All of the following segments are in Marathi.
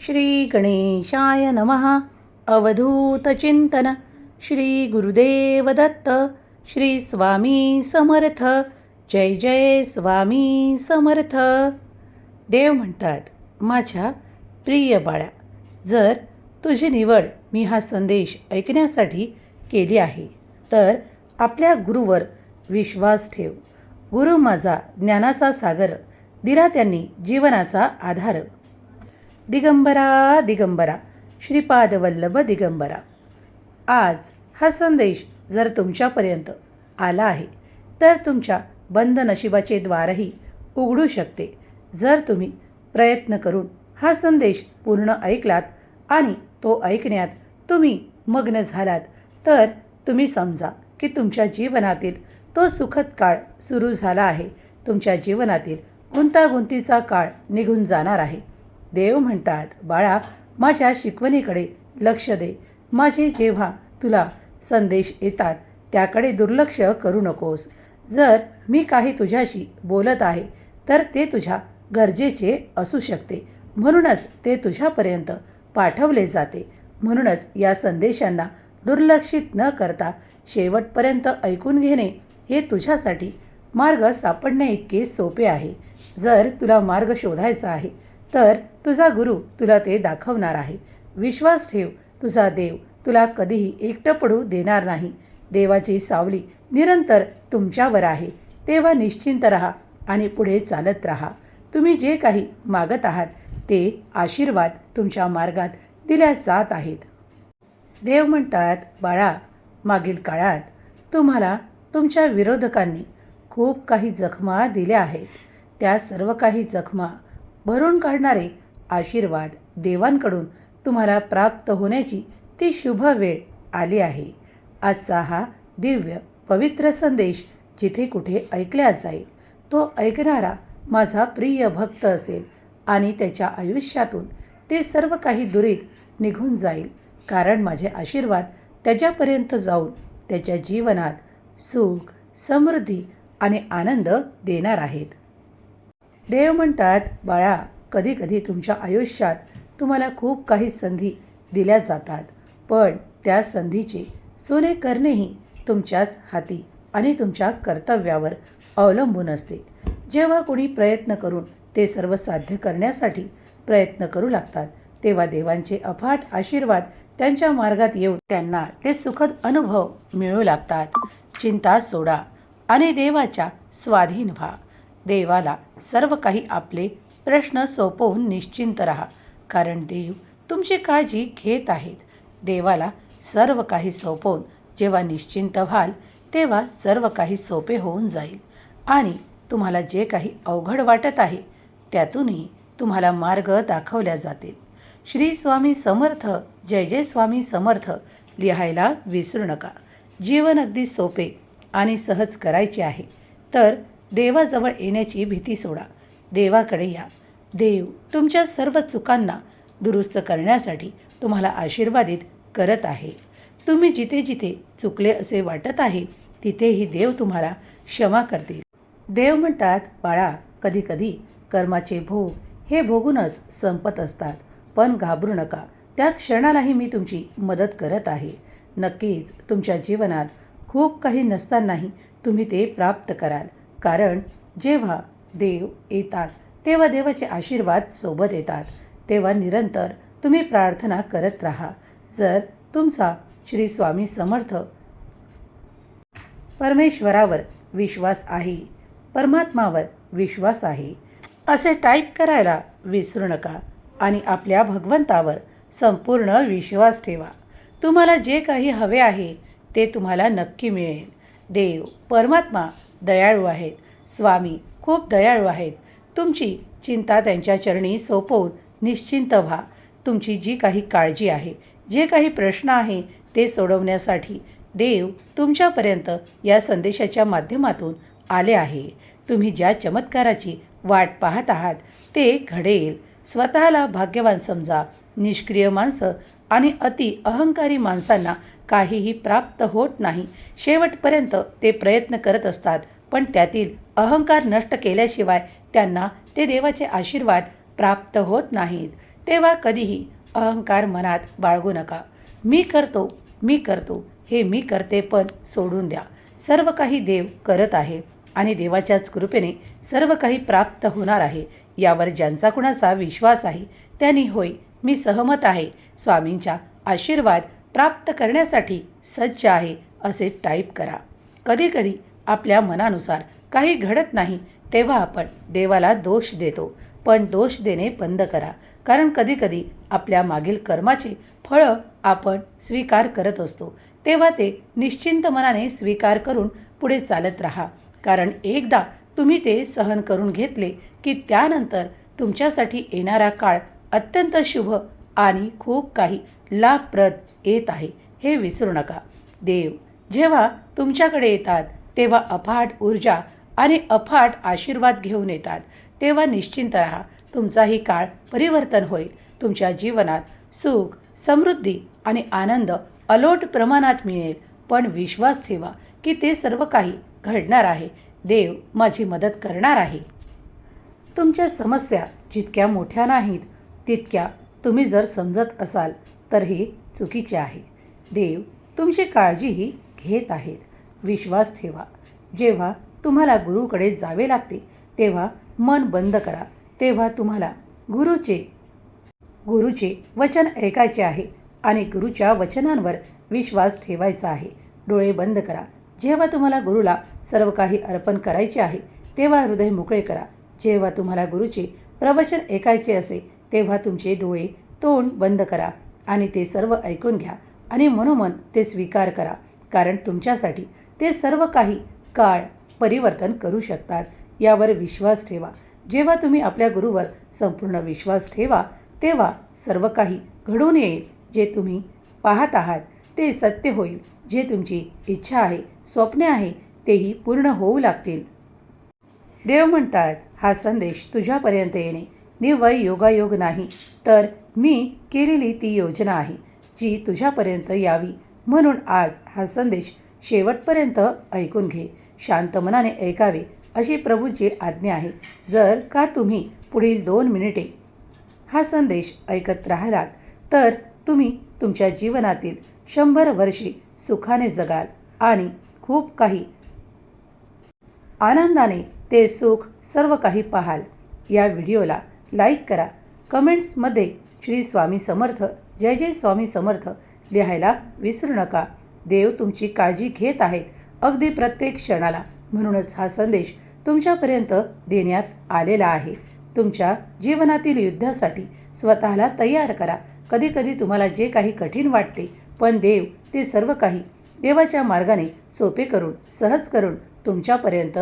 श्री गणेशाय नमः। अवधूतचिंतन श्री गुरुदेव दत्त श्री स्वामी समर्थ। जय जय स्वामी समर्थ। देव म्हणतात माझ्या प्रिय बाळा जर तुझी निवड मी हा संदेश ऐकण्यासाठी केली आहे तर आपल्या गुरुवर विश्वास ठेव. गुरु माझा ज्ञानाचा सागर दिला त्यांनी जीवनाचा आधार. दिगंबरा दिगंबरा. श्रीपादवल्लभ दिगंबरा. आज हा संदेश जर तुमच्यापर्यंत आला आहे तर तुमच्या बंद नशिबाचे द्वारही उघडू शकते. जर तुम्ही प्रयत्न करून हा संदेश पूर्ण ऐकलात आणि तो ऐकण्यात तुम्ही मग्न झालात तर तुम्ही समजा की तुमच्या जीवनातील तो सुखद काळ सुरू झाला आहे. तुमच्या जीवनातील गुंतागुंतीचा काळ निघून जाणार आहे. देव म्हणतात बाळा माझ्या शिकवणीकडे लक्ष दे. माझे जेव्हा तुला संदेश येतात त्याकडे दुर्लक्ष करू नकोस. जर मी काही तुझ्याशी बोलत आहे तर ते तुझ्या गरजेचे असू शकते. म्हणूनच ते तुझ्यापर्यंत पाठवले जाते. म्हणूनच या संदेशांना दुर्लक्षित न करता शेवटपर्यंत ऐकून घेणे हे तुझ्यासाठी मार्ग सापडण्याइतके सोपे आहे. जर तुला मार्ग शोधायचा आहे तर तुझा गुरु तुला ते दाखवणार आहे. विश्वास ठेव तुझा देव तुला कधीही एकटं पडू देणार नाही. देवाची सावली निरंतर तुमच्यावर आहे. तेव्हा निश्चिंत राहा आणि पुढे चालत राहा. तुम्ही जे काही मागत आहात ते आशीर्वाद तुमच्या मार्गात दिल्या जात आहेत. देव म्हणतात बाळा मागील काळात तुम्हाला तुमच्या विरोधकांनी खूप काही जखमा दिल्या आहेत. त्या सर्व काही जखमा भरून काढणारे आशीर्वाद देवांकडून तुम्हाला प्राप्त होण्याची ती शुभ वेळ आली आहे. आजचा हा दिव्य पवित्र संदेश जिथे कुठे ऐकला जाईल तो ऐकणारा माझा प्रिय भक्त असेल आणि त्याच्या आयुष्यातून ते सर्व काही दुरीत निघून जाईल. कारण माझे आशीर्वाद त्याच्यापर्यंत जाऊन त्याच्या जीवनात सुख समृद्धी आणि आनंद देणार आहेत. देव म्हणतात बाळा कधीकधी तुमच्या आयुष्यात तुम्हाला खूप काही संधी दिल्या जातात पण त्या संधीचे सोने करणेही तुमच्याच हाती आणि तुमच्या कर्तव्यावर अवलंबून असते. जेव्हा कोणी प्रयत्न करून ते सर्व साध्य करण्यासाठी प्रयत्न करू लागतात तेव्हा देवांचे अफाट आशीर्वाद त्यांच्या मार्गात येऊन त्यांना ते सुखद अनुभव मिळू लागतात. चिंता सोडा आणि देवाच्या स्वाधीन व्हा. देवाला सर्व काही आपले प्रश्न सोपवून निश्चिंत राहा. कारण देव तुमची काळजी घेत आहेत. देवाला सर्व काही सोपवून जेव्हा निश्चिंत व्हाल तेव्हा सर्व काही सोपे होऊन जाईल. आणि तुम्हाला जे काही अवघड वाटत आहे त्यातूनही तुम्हाला मार्ग दाखवल्या जातील. श्री स्वामी समर्थ जय जय स्वामी समर्थ लिहायला विसरू नका. जीवन अगदी सोपे आणि सहज करायचे आहे. तर देवाजवळ येण्याची भीती सोडा. देवाकडे या. देव तुमच्या सर्व चुकांना दुरुस्त करण्यासाठी तुम्हाला आशीर्वादित करत आहे. तुम्ही जिथे जिथे चुकले असे वाटत आहे तिथेही देव तुम्हाला क्षमा करतील. देव म्हणतात बाळा कधीकधी कर्माचे भोग हे भोगूनच संपत असतात. पण घाबरू नका. त्या क्षणालाही मी तुमची मदत करत आहे. नक्कीच तुमच्या जीवनात खूप काही नसतानाही तुम्ही ते प्राप्त कराल. कारण जेव्हा देव येतात तेव्हा देवाचे आशीर्वाद सोबत येतात. तेव्हा निरंतर तुम्ही प्रार्थना करत राहा. जर तुमचा श्री स्वामी समर्थ परमेश्वरावर विश्वास आहे परमात्मावर विश्वास आहे असे टाईप करायला विसरू नका आणि आपल्या भगवंतावर संपूर्ण विश्वास ठेवा. तुम्हाला जे काही हवे आहे ते तुम्हाला नक्की मिळेल. देव परमात्मा दयाळू आहेत. स्वामी खूप दयाळू आहेत. तुमची चिंता त्यांच्या चरणी सोपवून निश्चिंत व्हा. तुमची जी काही काळजी आहे जे काही प्रश्न आहे ते सोडवण्यासाठी देव तुमच्यापर्यंत या संदेशाच्या माध्यमातून आले आहे. तुम्ही ज्या चमत्काराची वाट पाहत आहात ते घडेल. स्वतःला भाग्यवान समजा. निष्क्रिय माणसं आणि अति अहंकारी माणसांना काहीही प्राप्त होत नाही. शेवटपर्यंत ते प्रयत्न करत असतात पण त्यातील अहंकार नष्ट केल्याशिवाय त्यांना ते देवाचे आशीर्वाद प्राप्त होत नाहीत. तेव्हा कधीही अहंकार मनात बाळगू नका. मी करतो मी करतो हे मी करते पण सोडून द्या. सर्व काही देव करत आहे आणि देवाच्याच कृपेने सर्व काही प्राप्त होणार आहे. यावर ज्यांचा कुणाचा विश्वास आहे त्यांनी होय मी सहमत आहे. स्वामींच्या आशीर्वाद प्राप्त करण्यासाठी सज्ज आहे असे टाईप करा. कधीकधी आपल्या मनानुसार काही घडत नाही तेव्हा आपण देवाला दोष देतो. पण दोष देणे बंद करा. कारण कधीकधी आपल्या मागील कर्माचे फळं आपण स्वीकार करत असतो. तेव्हा ते निश्चिंत मनाने स्वीकार करून पुढे चालत राहा. कारण एकदा तुम्ही ते सहन करून घेतले की त्यानंतर तुमच्यासाठी येणारा काळ अत्यंत शुभ आणि खूप काही लाभप्रद येत आहे हे विसरू नका. देव जेव्हा तुमच्याकडे येतात तेव्हा अफाट ऊर्जा आणि अफाट आशीर्वाद घेऊन येतात. तेव्हा निश्चिंत राहा. तुमचाही काळ परिवर्तन होईल. तुमच्या जीवनात सुख समृद्धी आणि आनंद अलोट प्रमाणात मिळेल. पण विश्वास ठेवा की ते सर्व काही घडणार आहे. देव माझी मदत करणार आहे. तुमच्या समस्या जितक्या मोठ्या नाहीत तितक्या तुम्ही जर समजत असाल तर हे चुकीचे आहे. देव तुमची काळजीही घेत आहेत. विश्वास ठेवा. जेव्हा तुम्हाला गुरुकडे जावे लागते तेव्हा मन बंद करा. तेव्हा तुम्हाला गुरुचे गुरुचे वचन ऐकायचे आहे आणि गुरुच्या वचनांवर विश्वास ठेवायचा आहे. डोळे बंद करा. जेव्हा तुम्हाला गुरुला सर्व काही अर्पण करायचे आहे तेव्हा हृदय मोकळे करा. जेव्हा तुम्हाला गुरुचे प्रवचन ऐकायचे असे तेव्हा तुमचे डोळे तोंड बंद करा आणि ते सर्व ऐकून घ्या आणि मनोमन ते स्वीकार करा कारण तुमच्यासाठी ते सर्व काही काळ परिवर्तन करू शकतात. यावर विश्वास ठेवा. जेव्हा तुम्ही आपल्या गुरुवर संपूर्ण विश्वास ठेवा तेव्हा सर्व काही घडून येईल. जे तुम्ही पाहत आहात ते सत्य होईल. जे तुमची इच्छा आहे स्वप्ने आहे तेही पूर्ण होऊ लागतील. देव म्हणतात हा संदेश तुझ्यापर्यंत येणे. निव्वळ योगायोग नाही तर मी केलेली ती योजना आहे जी तुझ्यापर्यंत यावी. म्हणून आज हा संदेश शेवटपर्यंत ऐकून घे. शांत मनाने ऐकावे अशी प्रभूची आज्ञा आहे. जर का तुम्ही पुढील दोन मिनिटे हा संदेश ऐकत राहिलात तर तुम्ही तुमच्या जीवनातील शंभर वर्षे सुखाने जगाल आणि खूप काही आनंदाने ते सुख सर्व काही पाहाल. या व्हिडिओला लाईक करा. कमेंट्समध्ये श्री स्वामी समर्थ जय जय स्वामी समर्थ लिहायला विसरू नका. देव तुमची काळजी घेत आहेत अगदी प्रत्येक क्षणाला. म्हणूनच हा संदेश तुमच्यापर्यंत देण्यात आलेला आहे. तुमच्या जीवनातील युद्धासाठी स्वतःला तयार करा. कधीकधी तुम्हाला जे काही कठीण वाटते पण देव ते सर्व काही देवाच्या मार्गाने सोपे करून सहज करून तुमच्यापर्यंत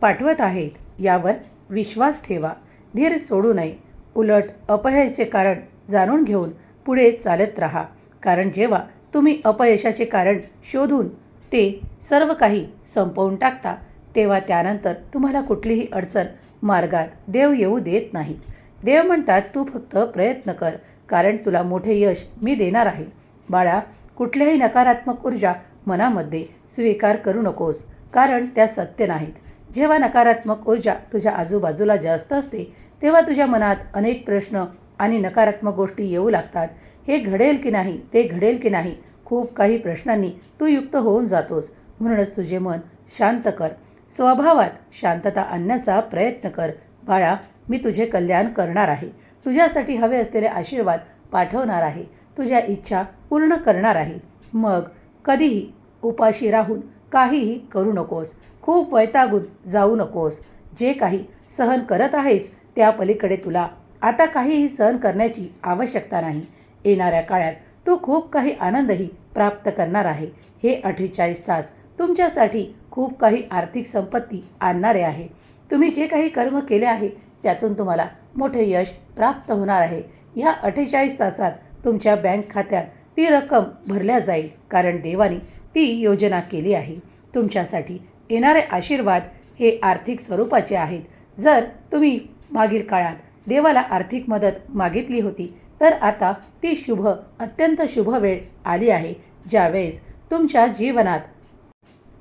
पाठवत आहेत. यावर विश्वास ठेवा. धीर सोडू नये. उलट अपयशाचे कारण जाणून घेऊन पुढे चालत राहा. कारण जेव्हा तुम्ही अपयशाचे कारण शोधून ते सर्व काही संपवून टाकता तेव्हा त्यानंतर तुम्हाला कुठलीही अडचण मार्गात देव येऊ देत नाहीत देव म्हणतात तू फक्त प्रयत्न कर कारण तुला मोठे यश मी देणार आहे. बाळा कुठल्याही नकारात्मक ऊर्जा मनामध्ये स्वीकार करू नकोस कारण त्या सत्य नाहीत. जेव्हा नकारात्मक ऊर्जा तुझ्या आजूबाजूला जास्त असते तेव्हा तुझ्या मनात अनेक प्रश्न आणि नकारात्मक गोष्टी येऊ लागतात. हे घडेल की नाही ते घडेल की नाही खूप काही प्रश्नांनी तू युक्त होऊन जातोस. म्हणूनच तुझे मन शांत कर. स्वभावात शांतता आणण्याचा प्रयत्न कर. बाळा मी तुझे कल्याण करणार आहे. तुझ्यासाठी हवे असलेले आशीर्वाद पाठवणार आहे. तुझ्या इच्छा पूर्ण करणार आहे. मग कधीही उपाशी राहून काहीही करू नकोस. खूप वैतागून जाऊ नकोस. जे काही सहन करत आहेस त्या पलीकडे तुला. आता काहीही सहन करण्याची आवश्यकता नाही. येणाऱ्या काळात तू खूप काही आनंदही प्राप्त करणार आहे. हे अठ्ठेचाळीस तास तुमच्यासाठी खूप काही आर्थिक संपत्ती आणणारे आहे. तुम्ही जे काही कर्म केले आहे त्यातून तुम्हाला मोठे यश प्राप्त होणार आहे. या अठ्ठेचाळीस तासात तुमच्या बँक खात्यात ती रक्कम भरल्या जाईल कारण देवाने ती योजना केली आहे. तुमच्यासाठी येणारे आशीर्वाद हे आर्थिक स्वरूपाचे आहेत. जर तुम्ही मागील काळात देवाला आर्थिक मदत मागितली होती तर आता ती शुभ अत्यंत शुभ वेळ आली आहे ज्यावेळेस तुमच्या जीवनात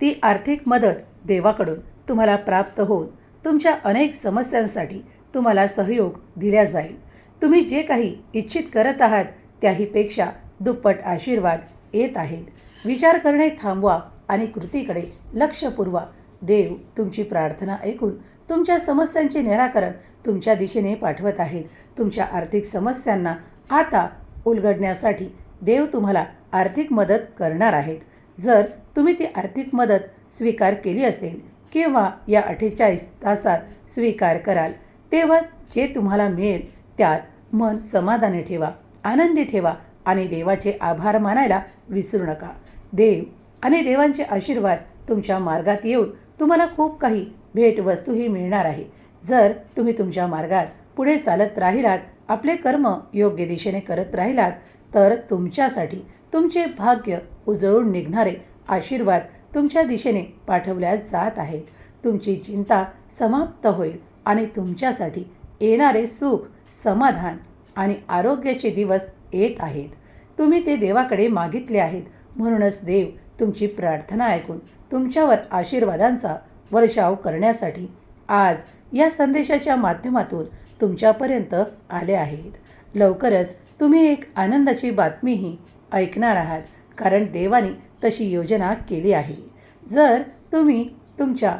ती आर्थिक मदत देवाकडून तुम्हाला प्राप्त होऊन तुमच्या अनेक समस्यांसाठी तुम्हाला सहयोग दिला जाईल. तुम्ही जे काही इच्छित करत आहात त्याहीपेक्षा दुप्पट आशीर्वाद येत आहेत. विचार करणे थांबवा. आणि कृतीकडे लक्ष पुरवा. देव तुमची प्रार्थना ऐकून तुमच्या समस्यांचे निराकरण तुमच्या दिशेने पाठवत आहेत. तुमच्या आर्थिक समस्यांना आता उलगडण्यासाठी देव तुम्हाला आर्थिक मदत करणार आहेत. जर तुम्ही ती आर्थिक मदत स्वीकार केली असेल किंवा या अठ्ठेचाळीस तासात स्वीकार कराल तेव्हा जे तुम्हाला मिळेल त्यात मन समाधानी ठेवा आनंदी ठेवा आणि देवाचे आभार मानायला विसरू नका. देव आणि देवांचे आशीर्वाद तुमच्या मार्गात येऊन तुम्हाला खूप काही भेटवस्तूही मिळणार आहे. जर तुम्ही तुमच्या मार्गात पुढे चालत राहिलात आपले कर्म योग्य दिशेने करत राहिलात तर तुमच्यासाठी तुमचे भाग्य उजळून निघणारे आशीर्वाद तुमच्या दिशेने पाठवल्या जात आहेत. तुमची चिंता समाप्त होईल आणि तुमच्यासाठी येणारे सुख समाधान आणि आरोग्याचे दिवस येत आहेत. तुम्ही ते देवाकडे मागितले आहेत. म्हणूनच देव तुमची प्रार्थना ऐकून तुमच्यावर आशीर्वादांचा वर्षाव करण्यासाठी आज या संदेशाच्या माध्यमातून तुमच्यापर्यंत आले आहेत. लवकरच तुम्ही एक आनंदाची बातमीही ऐकणार आहात कारण देवाने तशी योजना केली आहे. जर तुम्ही तुमच्या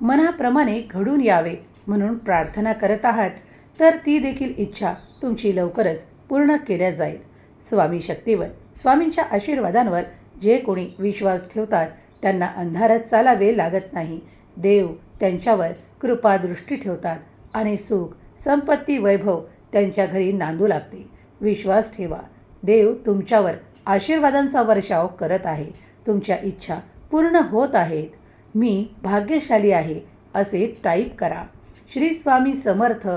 मनाप्रमाणे घडून यावे म्हणून प्रार्थना करत आहात तर ती देखील इच्छा तुमची लवकरच पूर्ण केल्या जाईल. स्वामी शक्तीवर स्वामींच्या आशीर्वादांवर जे कोणी विश्वास ठेवतात त्यांना अंधारात चालावे लागत नाही. देव त्यांच्यावर कृपादृष्टी ठेवतात आणि सुख संपत्ती वैभव त्यांच्या घरी नांदू लागते. विश्वास ठेवा. देव तुमच्यावर आशीर्वादांचा वर्षाव करत आहे. तुमच्या इच्छा पूर्ण होत आहेत. मी भाग्यशाली आहे असे टाईप करा. श्री स्वामी समर्थ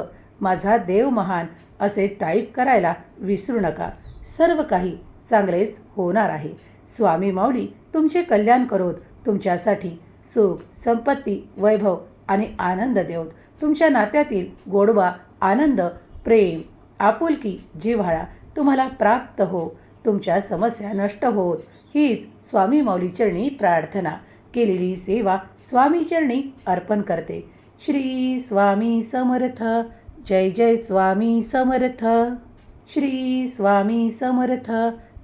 माझा देव महान असे टाईप करायला विसरू नका. सर्व काही चांगलेच होणार आहे. स्वामी माऊली तुमचे कल्याण करोत. तुमच्यासाठी सुख संपत्ती वैभव आणि आनंद देवत. तुमच्या नात्यातील गोडवा आनंद प्रेम आपुलकी जिव्हाळा तुम्हाला प्राप्त हो. तुमच्या समस्या नष्ट होत. हीच स्वामी माऊली चरणी प्रार्थना. केलेली सेवा स्वामी चरणी अर्पण करते. श्री स्वामी समर्थ. जय जय स्वामी समर्थ. श्री स्वामी समर्थ.